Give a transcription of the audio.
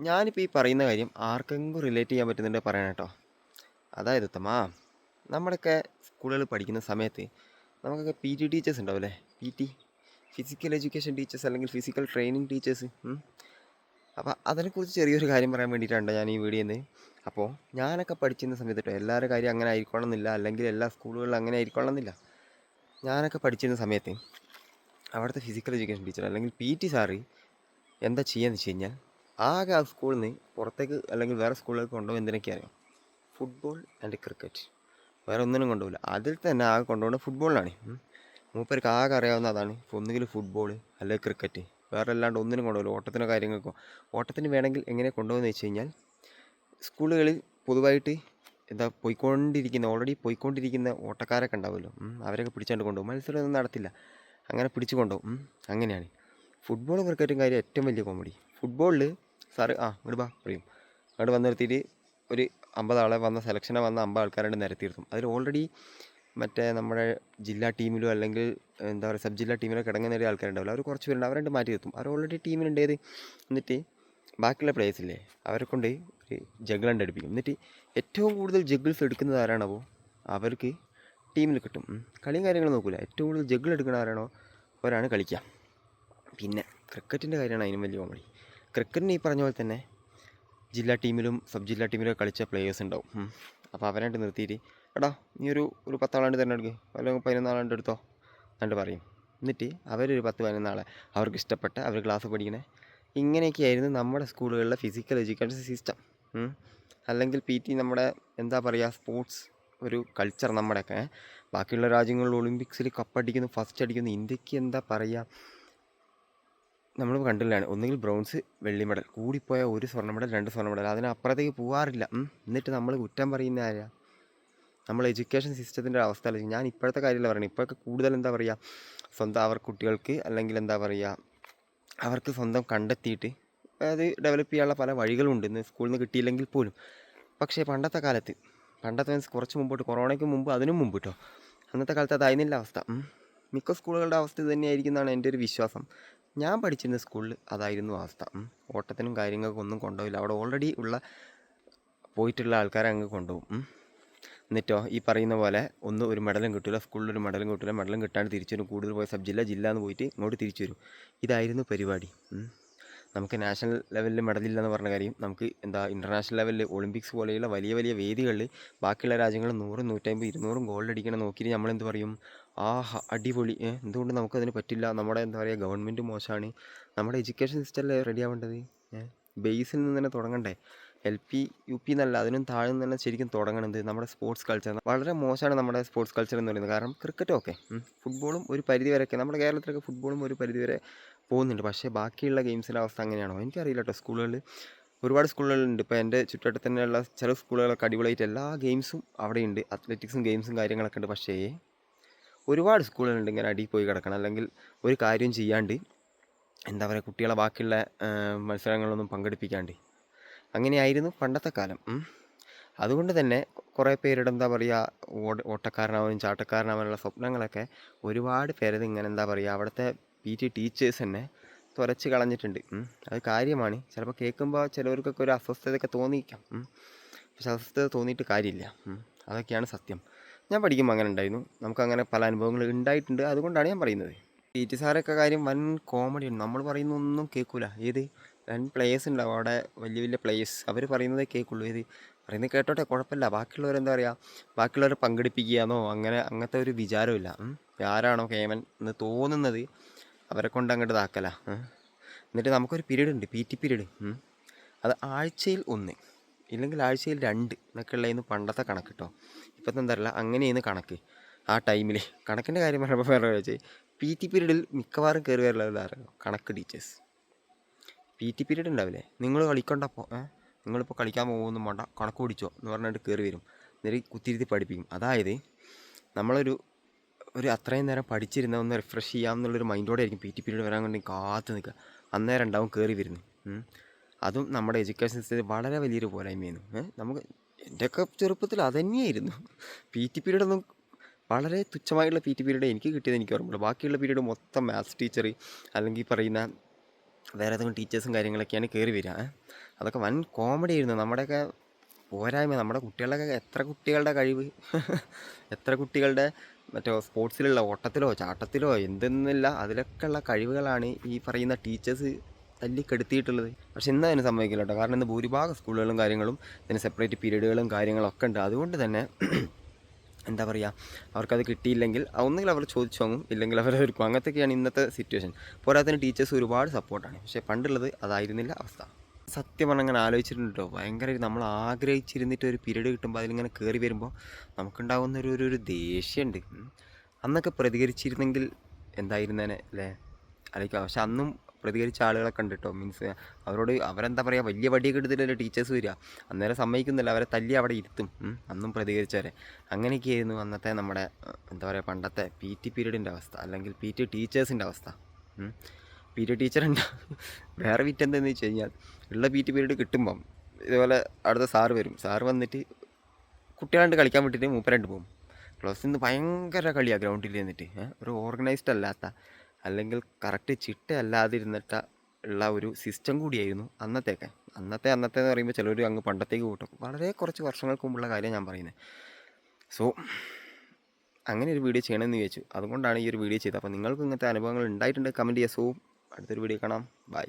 ഞാനിപ്പോൾ ഈ പറയുന്ന കാര്യം ആർക്കെങ്കിലും റിലേറ്റ് ചെയ്യാൻ പറ്റുന്നുണ്ട് പറയണം കേട്ടോ. അതായത് ഉത്തമാ നമ്മുടെയൊക്കെ സ്കൂളുകളിൽ പഠിക്കുന്ന സമയത്ത് നമുക്കൊക്കെ പി ടി ടീച്ചേഴ്സ് ഉണ്ടാവില്ലേ? P T physical education teachers അല്ലെങ്കിൽ ഫിസിക്കൽ ട്രെയിനിങ് ടീച്ചേഴ്സ് അപ്പോൾ അതിനെക്കുറിച്ച് ചെറിയൊരു കാര്യം പറയാൻ വേണ്ടിയിട്ടാണ് ഞാൻ ഈ വീഡിയോയിൽ നിന്ന്. അപ്പോൾ ഞാനൊക്കെ പഠിച്ചിരുന്ന സമയത്ത് കേട്ടോ എല്ലാവരുടെ കാര്യം അങ്ങനെ ആയിരിക്കണം എന്നില്ല അല്ലെങ്കിൽ എല്ലാ സ്കൂളുകളിലും അങ്ങനെ ആയിരിക്കണം എന്നില്ല ഞാനൊക്കെ പഠിച്ചിരുന്ന സമയത്ത് അവിടുത്തെ ഫിസിക്കൽ എഡ്യൂക്കേഷൻ ടീച്ചർ അല്ലെങ്കിൽ പി ടി സാറ് എന്താ ചെയ്യാന്ന് വെച്ച് കഴിഞ്ഞാൽ ആകെ ആ സ്കൂളിൽ നിന്ന് പുറത്തേക്ക് അല്ലെങ്കിൽ വേറെ സ്കൂളിലേക്ക് കൊണ്ടുപോകും എന്തിനൊക്കെ അറിയാം? ഫുട്ബോൾ ആൻഡ് ക്രിക്കറ്റ് വേറെ ഒന്നിനും കൊണ്ടുപോകില്ല. അതിൽ തന്നെ ആകെ കൊണ്ടുപോകുന്നത് ഫുട്ബോളിലാണ്. മൂപ്പർക്ക് ആകെ അറിയാവുന്ന അതാണ്. ഒന്നുകിൽ ഫുട്ബോൾ അല്ലെങ്കിൽ ക്രിക്കറ്റ് വേറെ അല്ലാണ്ട് ഒന്നിനും കൊണ്ടുപോകില്ല. ഓട്ടത്തിനോ കാര്യങ്ങൾക്കോ. ഓട്ടത്തിന് വേണമെങ്കിൽ എങ്ങനെ കൊണ്ടുപോകുന്നത് വെച്ച് കഴിഞ്ഞാൽ സ്കൂളുകളിൽ പൊതുവായിട്ട് എന്താ പോയിക്കൊണ്ടിരിക്കുന്ന ഓൾറെഡി പോയിക്കൊണ്ടിരിക്കുന്ന ഓട്ടക്കാരൊക്കെ ഉണ്ടാവുമല്ലോ. അവരൊക്കെ പിടിച്ചുകൊണ്ട് കൊണ്ടുപോകും. മത്സരമൊന്നും നടത്തില്ല. അങ്ങനെ പിടിച്ചു കൊണ്ടുപോകും. അങ്ങനെയാണ്. ഫുട്ബോളും ക്രിക്കറ്റും കാര്യം ഏറ്റവും വലിയ കോമഡി ഫുട്ബോളിൽ സാറ് ആ ഇങ്ങോട്ട് ബാ പറയും. അങ്ങോട്ട് വന്ന് നിർത്തിയിട്ട് ഒരു അമ്പത് ആളെ വന്ന സെലക്ഷനെ വന്ന അമ്പത് ആൾക്കാരുടെ നിരത്തിയിരുത്തും അതിൽ ഓൾറെഡി മറ്റേ നമ്മുടെ ജില്ലാ ടീമിലോ അല്ലെങ്കിൽ എന്താ പറയുക സബ് ജില്ലാ ടീമിലോ കിടങ്ങുന്ന ഒരു ആൾക്കാരുണ്ടാവില്ല. അവർ കുറച്ച് പേരുണ്ട്. അവരെ മാറ്റി നിർത്തും. അവർ ഓൾറെഡി ടീമിലുണ്ടേത് എന്നിട്ട് ബാക്കിയുള്ള players ഇല്ലേ? അവരെ കൊണ്ട് ഒരു ജഗിൾ അടുപ്പിക്കും എന്നിട്ട് ഏറ്റവും കൂടുതൽ ജഗ്ഗിൾസ് എടുക്കുന്നത് ആരാണോ അവർക്ക് ടീമിൽ കിട്ടും. കളിയും കാര്യങ്ങളും നോക്കില്ല ഏറ്റവും കൂടുതൽ ജഗ്ഗിൾ എടുക്കുന്ന ആരാണോ? അവരാണ് കളിക്കുക പിന്നെ ക്രിക്കറ്റിന്റെ കാര്യമാണ് അതിനും വലിയ കോമഡി. ക്രിക്കറ്റിന് ഈ പറഞ്ഞ പോലെ തന്നെ ജില്ലാ ടീമിലും സബ് ജില്ലാ ടീമിലും കളിച്ച പ്ലേയേഴ്സ് ഉണ്ടാവും. അപ്പോൾ അവരായിട്ട് നിർത്തിയിട്ട് എടാ നീ ഒരു ഒരു പത്താളാണ്ട് തന്നെ എടുക്കുക അല്ലെങ്കിൽ പതിനൊന്നാളാണ്ട് എടുത്തോ. എന്നിട്ട് പറയും. എന്നിട്ട് അവരൊരു പത്ത് പതിനൊന്നാളെ അവർക്ക് ഇഷ്ടപ്പെട്ട അവർ ക്ലാസ് പഠിക്കണേ. ഇങ്ങനെയൊക്കെയായിരുന്നു നമ്മുടെ സ്കൂളുകളിലെ ഫിസിക്കൽ എഡ്യൂക്കേഷൻ സിസ്റ്റം അല്ലെങ്കിൽ പി ടി നമ്മുടെ എന്താ പറയുക സ്പോർട്സ് ഒരു കൾച്ചർ നമ്മുടെയൊക്കെ. ബാക്കിയുള്ള രാജ്യങ്ങളിൽ ഒളിമ്പിക്സിൽ കപ്പടിക്കുന്നു ഫസ്റ്റ് അടിക്കുന്നു ഇന്ത്യയ്ക്ക് എന്താ പറയുക നമ്മൾ കണ്ടില്ലാണ്. ഒന്നുകിൽ ബ്രോൺസ് വെള്ളി മെഡൽ. കൂടിപ്പോയ ഒരു സ്വർണ മെഡൽ രണ്ട് സ്വർണ മെഡൽ. അതിനപ്പുറത്തേക്ക് പോകാറില്ല. എന്നിട്ട് നമ്മൾ കുറ്റം പറയുന്ന ആരാ? നമ്മൾ എഡ്യൂക്കേഷൻ സിസ്റ്റത്തിന്റെ അവസ്ഥ അല്ലെങ്കിൽ ഞാൻ ഇപ്പോഴത്തെ കാര്യമല്ല പറയുന്നത്. ഇപ്പോഴൊക്കെ കൂടുതൽ എന്താ പറയുക? സ്വന്തം അവർ കുട്ടികൾക്ക് അല്ലെങ്കിൽ എന്താ പറയുക? അവർക്ക് സ്വന്തം കണ്ടെത്തിയിട്ട് അത് ഡെവലപ്പ് ചെയ്യാനുള്ള പല വഴികളുണ്ട്. ഇന്ന് സ്കൂളിൽ നിന്ന് കിട്ടിയില്ലെങ്കിൽ പോലും. പക്ഷേ പണ്ടത്തെ കാലത്ത് പണ്ടത്തെ മീൻസ് കുറച്ച് മുമ്പോട്ട് കൊറോണയ്ക്ക് മുമ്പ് അതിനും മുമ്പ് കേട്ടോ അന്നത്തെ കാലത്ത് അതായിരുന്നില്ല അവസ്ഥ. മിക്ക സ്കൂളുകളുടെ അവസ്ഥ ഇത് തന്നെയായിരിക്കും എന്നാണ് എന്റെ ഒരു വിശ്വാസം. ഞാൻ പഠിച്ചിരുന്ന സ്കൂളിൽ അതായിരുന്നു അവസ്ഥ. ഓട്ടത്തിനും കാര്യങ്ങൾക്കും ഒന്നും കൊണ്ടുപോയില്ല. അവിടെ ഓൾറെഡി ഉള്ള പോയിട്ടുള്ള ആൾക്കാരെ അങ്ങ് കൊണ്ടുപോകും. എന്നിട്ടോ ഈ പറയുന്ന പോലെ ഒന്ന് ഒരു മെഡലും കിട്ടില്ല സ്കൂളിൽ ഒരു മെഡലും കിട്ടില്ല മെഡലും കിട്ടാണ്ട് തിരിച്ചു വരും കൂടുതൽ പോയ സബ് ജില്ല ജില്ല എന്ന് പോയിട്ട് ഇങ്ങോട്ട് തിരിച്ചു വരും. ഇതായിരുന്നു പരിപാടി. നമുക്ക് നാഷണൽ ലെവലിൽ മെഡലില്ല എന്ന് പറഞ്ഞ കാര്യം നമുക്ക് എന്താ ഇന്റർനാഷണൽ ലെവലിൽ ഒളിമ്പിക്സ് പോലെയുള്ള വലിയ വലിയ വേദികളിൽ ബാക്കിയുള്ള രാജ്യങ്ങൾ നൂറും നൂറ്റമ്പത് ഇരുന്നൂറും ഗോൾഡ് അടിക്കണം നോക്കിയിട്ട് നമ്മളെന്ത് പറയും? ആ ഹ, അടിപൊളി എന്തുകൊണ്ട് നമുക്കതിന് പറ്റില്ല? നമ്മുടെ എന്താ പറയുക ഗവൺമെന്റ് മോശമാണ്. നമ്മുടെ എഡ്യൂക്കേഷൻ സിസ്റ്റമല്ലേ റെഡി ആവേണ്ടത് ബേസിൽ നിന്ന് തന്നെ തുടങ്ങണ്ടേ? എൽ പി യു പി എന്നല്ല അതിനും താഴെ നിന്ന് തന്നെ ശരിക്കും തുടങ്ങണത് നമ്മുടെ സ്പോർട്സ് കൾച്ചർ വളരെ മോശമാണ് നമ്മുടെ സ്പോർട്സ് കൾച്ചർ എന്ന് പറയുന്നത്. കാരണം ക്രിക്കറ്റും ഒക്കെ ഫുട്ബോളും ഒരു പരിധി വരെയൊക്കെ നമ്മുടെ കേരളത്തിലൊക്കെ ഫുട്ബോളും ഒരു പരിധി വരെ പോകുന്നുണ്ട്. പക്ഷേ ബാക്കിയുള്ള ഗെയിംസിന്റെ അവസ്ഥ അങ്ങനെയാണോ? എനിക്കറിയില്ല കേട്ടോ. സ്കൂളുകളിൽ ഒരുപാട് സ്കൂളുകളുണ്ട് ഇപ്പോൾ എന്റെ ചുറ്റുവട്ടത്തന്നെയുള്ള ചില സ്കൂളുകളൊക്കെ അടിപൊളിയായിട്ട് എല്ലാ ഗെയിംസും അവിടെയുണ്ട്. അത്ലറ്റിക്സും ഗെയിംസും കാര്യങ്ങളൊക്കെ ഉണ്ട്. പക്ഷേ ഒരുപാട് സ്കൂളുകളുണ്ട് ഇങ്ങനെ അടിയിൽ പോയി കിടക്കണം. അല്ലെങ്കിൽ ഒരു കാര്യം ചെയ്യാണ്ട് എന്താ പറയുക കുട്ടികളെ ബാക്കിയുള്ള മത്സരങ്ങളൊന്നും പങ്കെടുപ്പിക്കാണ്ട്. അങ്ങനെയായിരുന്നു പണ്ടത്തെ കാലം. അതുകൊണ്ട് തന്നെ കുറേ പേരുടെ എന്താ പറയുക ഓട ഓട്ടക്കാരനാവാനും ചാട്ടക്കാരനാവാനുള്ള സ്വപ്നങ്ങളൊക്കെ ഒരുപാട് പേരത് ഇങ്ങനെ എന്താ പറയുക അവിടുത്തെ പി ടി ടീച്ചേഴ്സ് തന്നെ തുരച്ച് കളഞ്ഞിട്ടുണ്ട്. അത് കാര്യമാണ്. ചിലപ്പോൾ കേൾക്കുമ്പോൾ ചിലവർക്കൊക്കെ ഒരു അസ്വസ്ഥതയൊക്കെ തോന്നിക്കാം. ഉം. പക്ഷെ അസ്വസ്ഥത തോന്നിയിട്ട് കാര്യമില്ല. അതൊക്കെയാണ് സത്യം. ഞാൻ പഠിക്കുമ്പോൾ അങ്ങനെ ഉണ്ടായിരുന്നു. നമുക്കങ്ങനെ പല അനുഭവങ്ങൾ ഉണ്ടായിട്ടുണ്ട്. അതുകൊണ്ടാണ് ഞാൻ പറയുന്നത്. പി ടി സാറൊക്കെ കാര്യം വൻ കോമഡിയാണ് നമ്മൾ പറയുന്ന ഒന്നും കേൾക്കൂല. ഏത്? വൻ പ്ലേയേഴ്സ് ഉണ്ടാവും. അവിടെ വലിയ വലിയ പ്ലേയേഴ്സ് അവർ പറയുന്നതേ കേൾക്കുള്ളൂ. ഏത്? പറയുന്നത് കേട്ടോട്ടെ കുഴപ്പമില്ല. ബാക്കിയുള്ളവരെന്താ പറയുക ബാക്കിയുള്ളവരെ പങ്കെടുപ്പിക്കുകയെന്നോ? അങ്ങനെ അങ്ങനത്തെ ഒരു വിചാരമില്ല. ആരാണോ കേമൻ എന്ന് തോന്നുന്നത് അവരെ കൊണ്ട് അങ്ങോട്ട് ഇതാക്കല. എന്നിട്ട് നമുക്കൊരു പീരീഡ് ഉണ്ട്. പി ടി പീരീഡ് അത് ആഴ്ചയിൽ ഒന്ന്. ഇല്ലെങ്കിൽ ആഴ്ചയിൽ രണ്ട് എന്നൊക്കെ ഉള്ളതിന് പണ്ടത്തെ കണക്ക് കേട്ടോ ഇപ്പോഴത്തെ എന്താ പറയുക അങ്ങനെയാണ് കണക്ക്. ആ ടൈമിൽ കണക്കിന്റെ കാര്യം പറയുമ്പോൾ വേറെ വെച്ചാൽ പി ടി പീരീഡിൽ മിക്കവാറും കയറി വരലായിരുന്നു കണക്ക് ടീച്ചേഴ്സ് പി ടി പീരീഡ് ഉണ്ടാവില്ലേ നിങ്ങൾ കളിക്കണ്ടപ്പോൾ നിങ്ങളിപ്പോൾ കളിക്കാൻ പോകുമെന്നും വേണ്ട കണക്ക് പിടിച്ചോ എന്ന് പറഞ്ഞിട്ട് കയറി വരും. എന്നിട്ട് കുത്തിരുത്തി പഠിപ്പിക്കും. അതായത് നമ്മളൊരു ഒരു അത്രയും നേരം പഠിച്ചിരുന്ന ഒന്ന് റിഫ്രഷ് ചെയ്യാമെന്നുള്ളൊരു മൈൻഡോടെ ആയിരിക്കും പി ടി പീരീഡ് വരാൻ വേണ്ടി കാത്തു നിൽക്കുക അന്നേരം ഉണ്ടാവും കയറി വരുന്നത്. ഉം. അതും നമ്മുടെ എഡ്യൂക്കേഷൻ സിസ്റ്റത്തിൽ വളരെ വലിയൊരു പോരായ്മയായിരുന്നു നമുക്ക് എന്റെയൊക്കെ ചെറുപ്പത്തിൽ അതന്നെയായിരുന്നു. പി ടി പീരീഡ് ഒന്നും വളരെ തുച്ഛമായിട്ടുള്ള പി ടി പീരീഡ് എനിക്ക് കിട്ടിയത് എനിക്ക് ഓർമ്മയുള്ളൂ ബാക്കിയുള്ള പീരീഡ് മൊത്തം മാത്സ് ടീച്ചർ അല്ലെങ്കിൽ പറയുന്ന വേറെ ഏതെങ്കിലും ടീച്ചേഴ്സും കാര്യങ്ങളൊക്കെയാണ് കയറി വരിക. അതൊക്കെ വൻ കോമഡി ആയിരുന്നു. നമ്മുടെയൊക്കെ പോരായ്മ നമ്മുടെ കുട്ടികളുടെ എത്ര കുട്ടികളുടെ കഴിവ്? എത്ര കുട്ടികളുടെ മറ്റോ സ്പോർട്സിലുള്ള ഓട്ടത്തിലോ ചാട്ടത്തിലോ എന്തെന്നില്ല അതിലൊക്കെയുള്ള കഴിവുകളാണ് ഈ പറയുന്ന ടീച്ചേഴ്സ് തല്ലിക്കെടുത്തിയിട്ടുള്ളത്. പക്ഷെ ഇന്ന് അതിന് സംഭവിക്കില്ല കേട്ടോ. കാരണം ഇന്ന് ഭൂരിഭാഗം സ്കൂളുകളും കാര്യങ്ങളും ഇതിന് സെപ്പറേറ്റ് പീരീഡുകളും കാര്യങ്ങളൊക്കെ ഉണ്ട്. അതുകൊണ്ട് തന്നെ എന്താ പറയുക അവർക്കത് കിട്ടിയില്ലെങ്കിൽ ഒന്നുകിൽ അവർ ചോദിച്ചു വാങ്ങും ഇല്ലെങ്കിൽ അവർ ഒരുക്കും അങ്ങനത്തെയൊക്കെയാണ് ഇന്നത്തെ സിറ്റുവേഷൻ പോരാത്തതിന് ടീച്ചേഴ്സ് ഒരുപാട് സപ്പോർട്ടാണ് പക്ഷേ പണ്ടുള്ളത് അതായിരുന്നില്ല അവസ്ഥ. സത്യം പറഞ്ഞാൽ അങ്ങനെ ആലോചിച്ചിട്ടുണ്ട് കേട്ടോ. ഭയങ്കര നമ്മൾ ആഗ്രഹിച്ചിരുന്നിട്ട് ഒരു പീരീഡ് കിട്ടുമ്പോൾ അതിലിങ്ങനെ കയറി വരുമ്പോൾ നമുക്കുണ്ടാകുന്ന ഒരു ഒരു ദേഷ്യമുണ്ട് അന്നൊക്കെ പ്രതികരിച്ചിരുന്നെങ്കിൽ എന്തായിരുന്നേനെ അല്ലേ? അല്ലെങ്കിൽ പക്ഷെ അന്നും പ്രതികരിച്ച ആളുകളൊക്കെ ഉണ്ട് കേട്ടോ മീൻസ് അവരോട് അവരെന്താ പറയുക വലിയ വടിയൊക്കെ എടുത്തിട്ടല്ലേ ടീച്ചേഴ്സ് വരിക. അന്നേരം സമ്മതിക്കുന്നില്ല അവരെ തല്ലി അവിടെ ഇരുത്തും. അന്നും പ്രതികരിച്ചവരെ. അങ്ങനെയൊക്കെയായിരുന്നു അന്നത്തെ നമ്മുടെ എന്താ പറയുക പണ്ടത്തെ പി ടി പീരീഡിന്റെ അവസ്ഥ. അല്ലെങ്കിൽ പി ടി ടീച്ചേഴ്സിന്റെ അവസ്ഥ. പി ടി ടീച്ചർ ഉണ്ട് വേറെ വിറ്റ് എന്താണെന്ന് വെച്ച് കഴിഞ്ഞാൽ ഉള്ള പി ടി പീരീഡ് കിട്ടുമ്പം ഇതുപോലെ അടുത്ത സാറ് വരും. സാറ് വന്നിട്ട് കുട്ടികളായിട്ട് കളിക്കാൻ വിട്ടിട്ട് മൂപ്പരായിട്ട് പോകും ക്ലാസ്സിൽ നിന്ന് ഭയങ്കര കളിയാണ് ഗ്രൗണ്ടിൽ നിന്നിട്ട് ഒരു ഓർഗനൈസ്ഡ് അല്ലാത്ത അല്ലെങ്കിൽ കറക്റ്റ് ചിട്ടയല്ലാതിരുന്നിട്ട് ഉള്ള ഒരു സിസ്റ്റം കൂടിയായിരുന്നു അന്നത്തെയൊക്കെ. അന്നത്തെ അന്നത്തെ എന്ന് പറയുമ്പോൾ ചിലർ അങ്ങ് പണ്ടത്തേക്ക് കൂട്ടും. വളരെ കുറച്ച് വർഷങ്ങൾക്ക് മുമ്പുള്ള കാര്യം ഞാൻ പറയുന്നത് സോ അങ്ങനെ ഒരു വീഡിയോ ചെയ്യണമെന്ന് ചോദിച്ചു അതുകൊണ്ടാണ് ഈ ഒരു വീഡിയോ ചെയ്തത്. അപ്പോൾ നിങ്ങൾക്ക് ഇങ്ങനത്തെ അനുഭവങ്ങൾ ഉണ്ടായിട്ടുണ്ട്. കമന്റ് ചെയ്യാം. സോ അടുത്തൊരു വീഡിയോ കാണാം. ബൈ.